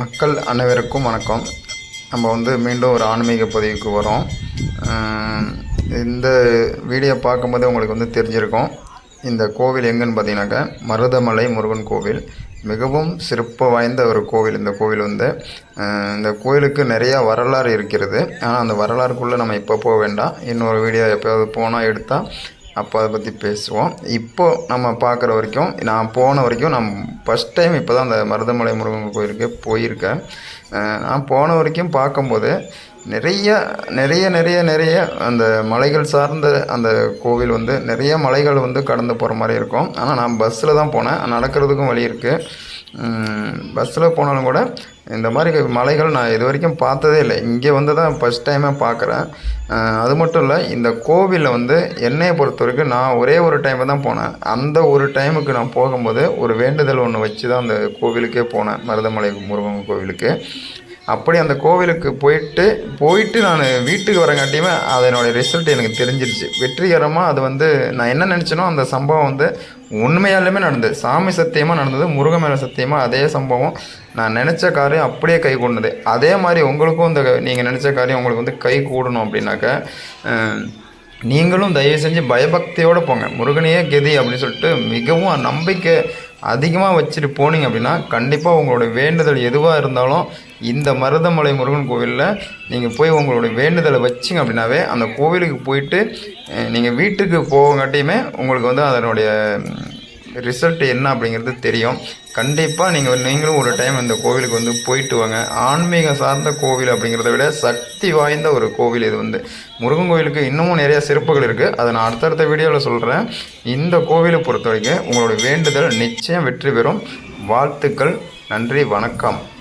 மக்கள் அனைவருக்கும் வணக்கம். நம்ம வந்து மீண்டும் ஒரு ஆன்மீக பதிவுக்கு வரோம். இந்த வீடியோ பார்க்கும்போதே உங்களுக்கு வந்து தெரிஞ்சிருக்கும். இந்த கோவில் எங்கன்னு பார்த்தீங்கன்னாக்கா மருதமலை முருகன் கோவில். மிகவும் சிறப்பு வாய்ந்த ஒரு கோவில் இந்த கோவில் வந்து. இந்த கோவிலுக்கு நிறையா வரலாறு இருக்கிறது. ஆனால் அந்த வரலாறுக்குள்ளே நம்ம இப்போ போக வேண்டாம். இன்னொரு வீடியோ எப்போயாவது போனால் எடுத்தால் அப்போ அதை பற்றி பேசுவோம். இப்போ நம்ம பார்க்குற வரைக்கும் நான் போன வரைக்கும் நான் ஃபஸ்ட் டைம் இப்போ தான் அந்த மருதமலை முருகன் கோயிலுக்கு போயிருக்கேன். நான் போன வரைக்கும் பார்க்கும்போது நிறைய நிறைய நிறைய நிறைய அந்த மலைகள் சார்ந்த அந்த கோவில் வந்து நிறைய மலைகள் வந்து கடந்து போகிற மாதிரி இருக்கும். ஆனால் நான் பஸ்ஸில் தான் போனேன். நடக்கிறதுக்கும் வழி இருக்குது பஸ்ஸில் போனாலும் கூட இந்த மாதிரி மலைகள் நான் இது வரைக்கும் பார்த்ததே இல்லை. இங்கே வந்து தான் ஃபஸ்ட் டைமாக பார்க்குறேன். அது மட்டும் இல்லை இந்த கோவிலில் வந்து என்னையை பொறுத்த வரைக்கும் நான் ஒரே ஒரு டைம் தான் போனேன். அந்த ஒரு டைமுக்கு நான் போகும்போது ஒரு வேண்டுதல் ஒன்று வச்சு தான் அந்த கோவிலுக்கே போனேன். மருதமலை முருகன் கோவிலுக்கு. அப்படி அந்த கோவிலுக்கு போயிட்டு போயிட்டு நான் வீட்டுக்கு வரங்காட்டியுமே அதனோட ரிசல்ட் எனக்கு தெரிஞ்சிருச்சு. வெற்றிகரமாக அது வந்து நான் என்ன நினச்சேனோ அந்த சம்பவம் வந்து உண்மையாலுமே நடந்தது. சாமி சத்தியமாக நடந்தது முருகன் மேலே சத்தியமாக அதே சம்பவம் நான் நினச்ச காரியம் அப்படியே கை கூடினது. அதே மாதிரி உங்களுக்கும் இந்த நீங்கள் நினச்ச காரியம் உங்களுக்கு வந்து கை கூடணும் அப்படின்னாக்க நீங்களும் தயவு செஞ்சு பயபக்தியோடு போங்க. முருகனையே கெதி அப்படின்னு சொல்லிட்டு மிகவும் நம்பிக்கை அதிகமாக வச்சுட்டு போனீங்க அப்படின்னா கண்டிப்பாக உங்களுடைய வேண்டுதல் எதுவாக இருந்தாலும் இந்த மருதமலை முருகன் கோவிலில் நீங்கள் போய் உங்களுடைய வேண்டுதலை வச்சிங்க அப்படின்னாவே அந்த கோவிலுக்கு போயிட்டு நீங்கள் வீட்டுக்கு போவங்காட்டியுமே உங்களுக்கு வந்து அதனுடைய ரிசல்ட் என்ன அப்படிங்கிறது தெரியும். கண்டிப்பாக நீங்கள் நீங்களும் ஒரு டைம் இந்த கோவிலுக்கு வந்து போயிட்டு வாங்க. ஆன்மீகம் சார்ந்த கோவில் அப்படிங்கிறத விட சக்தி வாய்ந்த ஒரு கோவில் இது வந்து. முருகன் கோவிலுக்கு இன்னமும் நிறைய சிறப்புகள் இருக்குது அதை நான் அடுத்தடுத்த வீடியோவில் சொல்கிறேன் இந்த கோவிலை பொறுத்த வரைக்கும் உங்களோட வேண்டுதல் நிச்சயம் வெற்றி பெறும். வாழ்த்துக்கள். நன்றி. வணக்கம்.